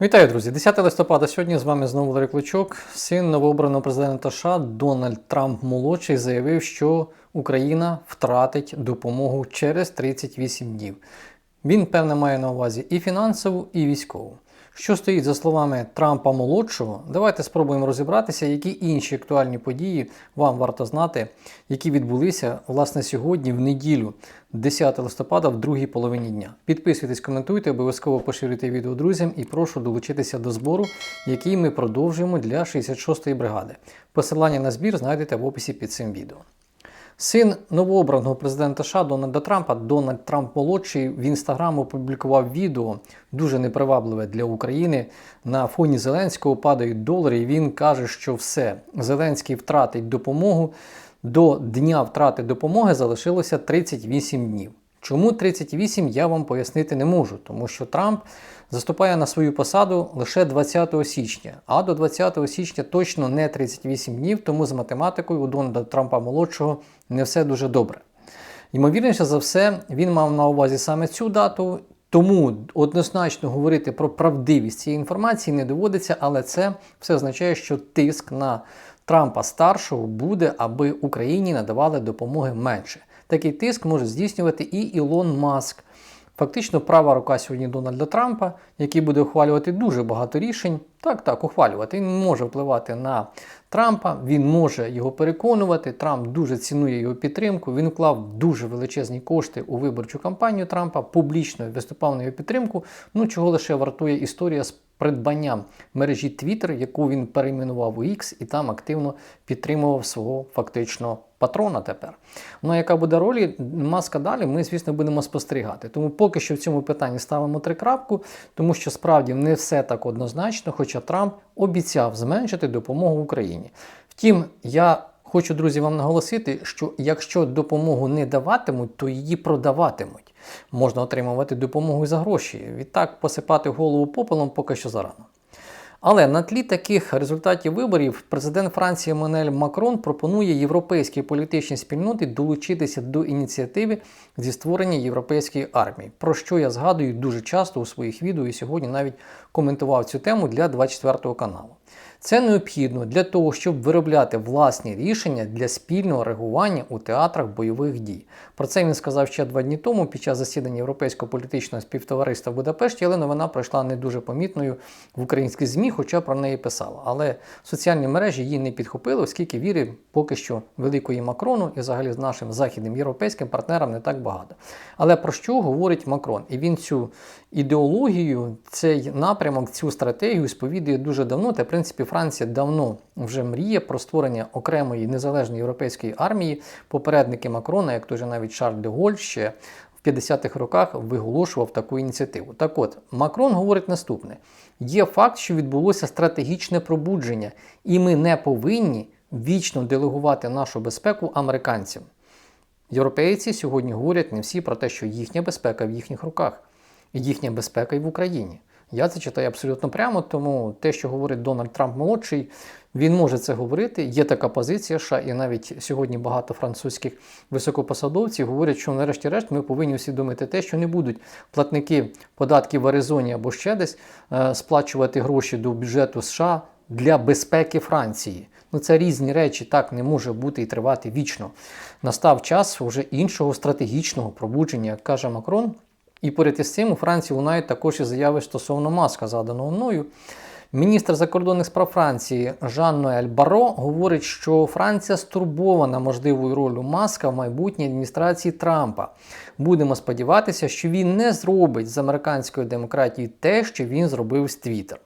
Вітаю, друзі! 10 листопада сьогодні з вами знову Валерій Кличок. Син новообраного президента США Дональд Трамп молодший заявив, що Україна втратить допомогу через 38 днів. Він, певне, має на увазі і фінансову, і військову. Що стоїть за словами Трампа молодшого, давайте спробуємо розібратися, які інші актуальні події вам варто знати, які відбулися власне сьогодні, в неділю, 10 листопада, в другій половині дня. Підписуйтесь, коментуйте, обов'язково поширюйте відео друзям і прошу долучитися до збору, який ми продовжуємо для 66-ї бригади. Посилання на збір знайдете в описі під цим відео. Син новообраного президента США Дональда Трампа, Дональд Трамп молодший, в інстаграм опублікував відео дуже непривабливе для України. На фоні Зеленського падають долари. і Він каже, що все Зеленський втратить допомогу. До дня втрати допомоги залишилося 38 днів. Чому 38 я вам пояснити не можу, тому що Трамп заступає на свою посаду лише 20 січня, а до 20 січня точно не 38 днів, тому з математикою у Дональда Трампа молодшого не все дуже добре. Ймовірніше за все, він мав на увазі саме цю дату, тому однозначно говорити про правдивість цієї інформації не доводиться, але це все означає, що тиск на Трампа старшого буде, аби Україні надавали допомоги менше. Такий тиск може здійснювати і Ілон Маск. Фактично, права рука сьогодні Дональда Трампа, який буде ухвалювати дуже багато рішень. Так, так, ухвалювати. Він може впливати на Трампа, він може його переконувати. Трамп дуже цінує його підтримку. Він вклав дуже величезні кошти у виборчу кампанію Трампа, публічно виступав на його підтримку. Ну чого лише вартує історія з придбанням мережі Twitter, яку він перейменував у X, і там активно підтримував свого фактично патрона тепер. Ну а яка буде роль маска далі, ми, звісно, будемо спостерігати. Тому поки що в цьому питанні ставимо три крапку, тому що справді не все так однозначно, хоча Трамп обіцяв зменшити допомогу Україні. Втім, я хочу, друзі, вам наголосити, що якщо допомогу не даватимуть, то її продаватимуть. Можна отримувати допомогу за гроші. Відтак посипати голову попелом поки що зарано. Але на тлі таких результатів виборів президент Франції Манель Макрон пропонує європейській політичній спільноті долучитися до ініціативи зі створення європейської армії, про що я згадую дуже часто у своїх відео і сьогодні навіть коментував цю тему для 24 каналу. Це необхідно для того, щоб виробляти власні рішення для спільного реагування у театрах бойових дій. Про це він сказав ще два дні тому під час засідання Європейського політичного співтовариства в Будапешті, але новина пройшла не дуже помітною в українській ЗМІ, хоча про неї писала. Але соціальні мережі її не підхопили, оскільки віри поки що великої Макрону і взагалі з нашим західним європейським партнерам не так багато. Але про що говорить Макрон? І він цю ідеологію, цей напрямок, цю стратегію сповідує дуже давно. Та в принципі Франція давно вже мріє про створення окремої незалежної європейської армії. Попередники Макрона, як той же навіть Шарль де Голь, ще в 50-х роках виголошував таку ініціативу. Так от, Макрон говорить наступне: є факт, що відбулося стратегічне пробудження, і ми не повинні вічно делегувати нашу безпеку американцям. Європейці сьогодні говорять не всі про те, що їхня безпека в їхніх руках, і їхня безпека і в Україні. Я це читаю абсолютно прямо, тому те, що говорить Дональд Трамп молодший, він може це говорити. Є така позиція, США, і навіть сьогодні багато французьких високопосадовців говорять, що нарешті-решт ми повинні усвідомити те, що не будуть платники податків в Аризоні або ще десь е, сплачувати гроші до бюджету США для безпеки Франції. Ну це різні речі, так не може бути і тривати вічно. Настав час вже іншого стратегічного пробудження, як каже Макрон. І поряд із цим у Франції лунають також і заяви стосовно маска, заданого мною. Міністр закордонних справ Франції Жан Ноель Баро говорить, що Франція стурбована можливою ролью маска в майбутній адміністрації Трампа. Будемо сподіватися, що він не зробить з американської демократії те, що він зробив з Твіттер.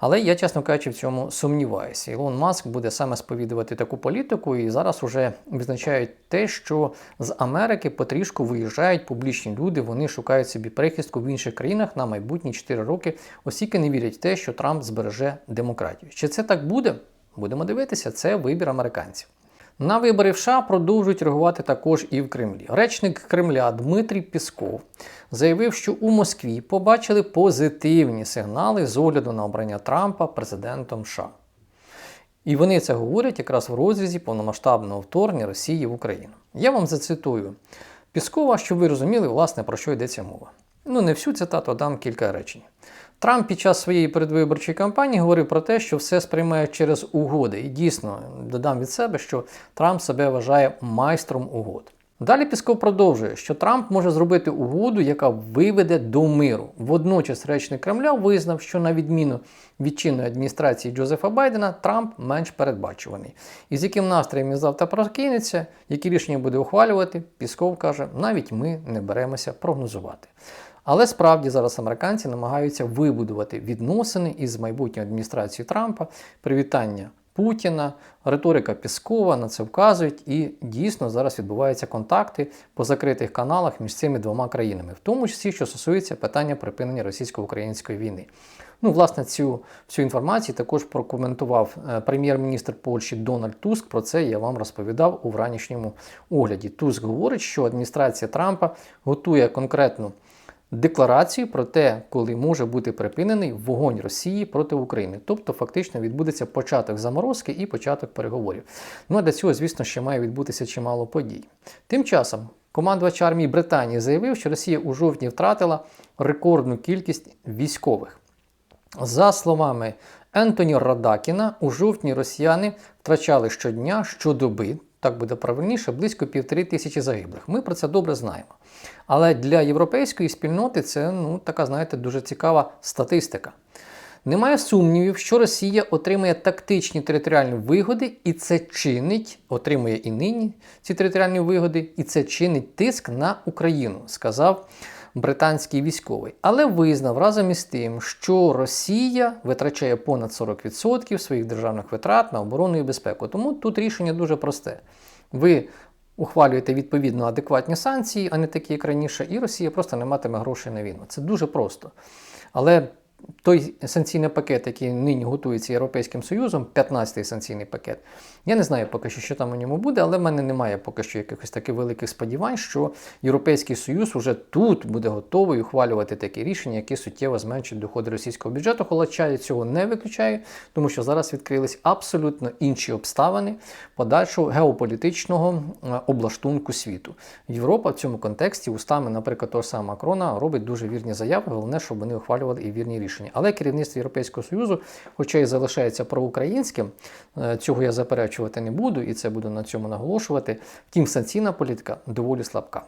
Але я, чесно кажучи, в цьому сумніваюся. Ілон Маск буде саме сповідувати таку політику, і зараз вже визначають те, що з Америки потрішку виїжджають публічні люди, вони шукають собі прихистку в інших країнах на майбутні 4 роки, оскільки не вірять в те, що Трамп збереже демократію. Чи це так буде? Будемо дивитися, це вибір американців. На вибори в США продовжують реагувати також і в Кремлі. Речник Кремля Дмитрій Пісков заявив, що у Москві побачили позитивні сигнали з огляду на обрання Трампа президентом США. І вони це говорять якраз в розрізі повномасштабного вторгнення Росії в Україну. Я вам зацитую Піскова, щоб ви розуміли, власне, про що йдеться мова. Ну, не всю цитату, а дам кілька речень. Трамп під час своєї передвиборчої кампанії говорив про те, що все сприймає через угоди. І дійсно додам від себе, що Трамп себе вважає майстром угод. Далі Пісков продовжує, що Трамп може зробити угоду, яка виведе до миру. Водночас речник Кремля визнав, що на відміну від чинної адміністрації Джозефа Байдена, Трамп менш передбачуваний. І з яким настроєм він завтра прокинеться, які рішення буде ухвалювати, Пісков каже, навіть ми не беремося прогнозувати. Але справді зараз американці намагаються вибудувати відносини із майбутньою адміністрацією Трампа, привітання Путіна, риторика Піскова на це вказують, і дійсно зараз відбуваються контакти по закритих каналах між цими двома країнами, в тому числі, що стосується питання припинення російсько-української війни. Ну, власне, цю всю інформацію також прокоментував е, прем'єр-міністр Польщі Дональд Туск. Про це я вам розповідав у вранішньому огляді. Туск говорить, що адміністрація Трампа готує конкретну декларацію про те, коли може бути припинений вогонь Росії проти України. Тобто, фактично відбудеться початок заморозки і початок переговорів. Ну а для цього, звісно, ще має відбутися чимало подій. Тим часом. Командувач армії Британії заявив, що Росія у жовтні втратила рекордну кількість військових. За словами Ентоні Радакіна, у жовтні росіяни втрачали щодня, щодоби, так буде правильніше, близько півтори тисячі загиблих. Ми про це добре знаємо. Але для європейської спільноти це ну, така, знаєте, дуже цікава статистика. Немає сумнівів, що Росія отримує тактичні територіальні вигоди, і це чинить, отримує і нині ці територіальні вигоди, і це чинить тиск на Україну, сказав британський військовий. Але визнав разом із тим, що Росія витрачає понад 40% своїх державних витрат на оборону і безпеку. Тому тут рішення дуже просте. Ви ухвалюєте відповідно адекватні санкції, а не такі, як раніше, і Росія просто не матиме грошей на війну. Це дуже просто. Але той санкційний пакет, який нині готується Європейським Союзом, 15-й санкційний пакет, я не знаю поки що, що там у ньому буде, але в мене немає поки що якихось таких великих сподівань, що Європейський Союз уже тут буде готовий ухвалювати такі рішення, які суттєво зменшать доходи російського бюджету. Хоча я цього не виключаю, тому що зараз відкрились абсолютно інші обставини подальшого геополітичного е, облаштунку світу. Європа в цьому контексті, устами, наприклад, того самого Макрона, робить дуже вірні заяви. Головне, щоб вони ухвалювали і вірні рішення. Але керівництво Європейського Союзу, хоча і залишається проукраїнським, е, цього я заперечувати не буду, і це буду на цьому наголошувати. Втім, санкційна політика доволі слабка.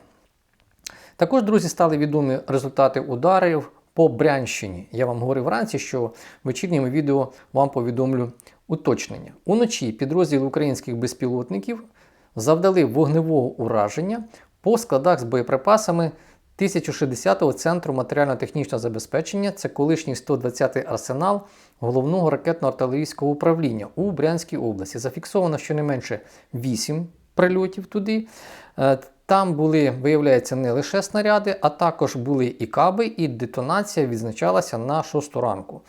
Також, друзі, стали відомі результати ударів по Брянщині. Я вам говорив вранці, що в вечірньому відео вам повідомлю уточнення. Уночі підрозділи українських безпілотників завдали вогневого ураження по складах з боєприпасами 1060-го центру матеріально-технічного забезпечення. Це колишній 120-й арсенал головного ракетно-артилерійського управління у Брянській області. Зафіксовано щонайменше 8 прильотів туди. Е, там були, виявляється, не лише снаряди, а також були і каби, і детонація відзначалася на 6 ранку.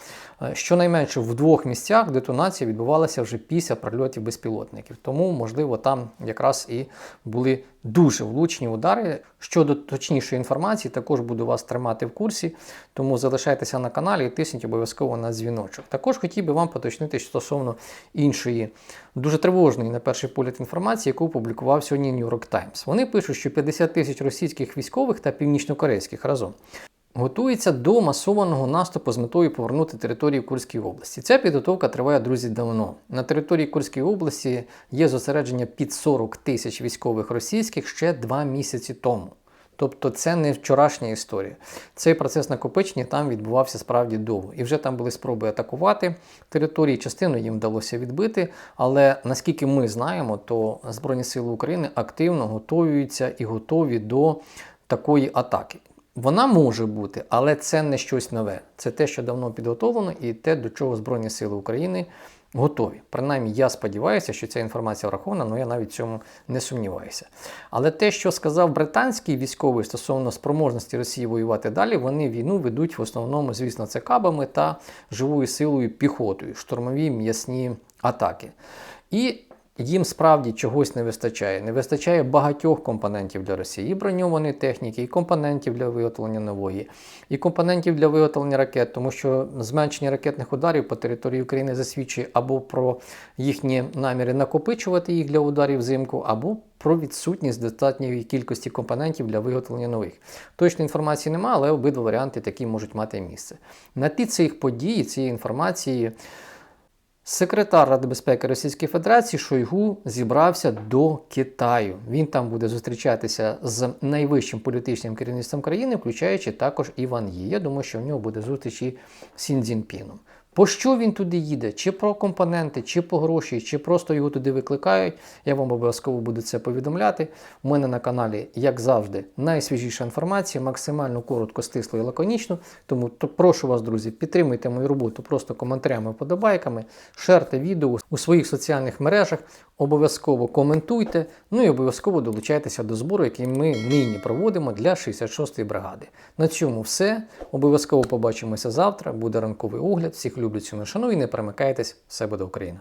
Е, щонайменше в двох місцях детонація відбувалася вже після прильотів безпілотників. Тому, можливо, там якраз і були дуже влучні удари. Щодо точнішої інформації, також буду вас тримати в курсі, тому залишайтеся на каналі і тисніть обов'язково на дзвіночок. Також хотів би вам поточнити стосовно іншої дуже тривожної, на перший погляд, інформації, яку опублікував сьогодні New York Times. Вони пишуть, що 50 тисяч російських військових та північнокорейських разом готується до масованого наступу з метою повернути територію Курської області. Ця підготовка триває, друзі, давно. На території Курської області є зосередження під 40 тисяч військових російських ще два місяці тому. Тобто це не вчорашня історія. Цей процес накопичення там відбувався справді довго. І вже там були спроби атакувати території, частину їм вдалося відбити. Але наскільки ми знаємо, то Збройні Сили України активно готуються і готові до такої атаки. Вона може бути, але це не щось нове. Це те, що давно підготовлено, і те, до чого Збройні Сили України готові. Принаймні, я сподіваюся, що ця інформація врахована, але я навіть в цьому не сумніваюся. Але те, що сказав британський військовий стосовно спроможності Росії воювати далі, вони війну ведуть в основному, звісно, це кабами та живою силою піхотою, штурмові м'ясні атаки. І їм справді чогось не вистачає. Не вистачає багатьох компонентів для Росії, і броньованої техніки, і компонентів для виготовлення нової, і компонентів для виготовлення ракет, тому що зменшення ракетних ударів по території України засвідчує або про їхні наміри накопичувати їх для ударів взимку, або про відсутність достатньої кількості компонентів для виготовлення нових. Точної інформації немає, але обидва варіанти такі можуть мати місце. На тлі цих подій, цієї інформації. Секретар Ради безпеки Російської Федерації Шойгу зібрався до Китаю. Він там буде зустрічатися з найвищим політичним керівництвом країни, включаючи також Іван Є. Я думаю, що в нього буде зустріч і Сін Цзіньпіном. По що він туди їде? Чи про компоненти, чи по гроші, чи просто його туди викликають. Я вам обов'язково буду це повідомляти. У мене на каналі, як завжди, найсвіжіша інформація, максимально коротко, стисло і лаконічно. Тому то прошу вас, друзі, підтримуйте мою роботу просто коментарями, вподобайками, шерте відео у своїх соціальних мережах, обов'язково коментуйте, ну і обов'язково долучайтеся до збору, який ми нині проводимо для 66-ї бригади. На цьому все. Обов'язково побачимося завтра. Буде ранковий огляд. Всіх люблю, цю шаную і не перемикайтесь. Все буде Україна!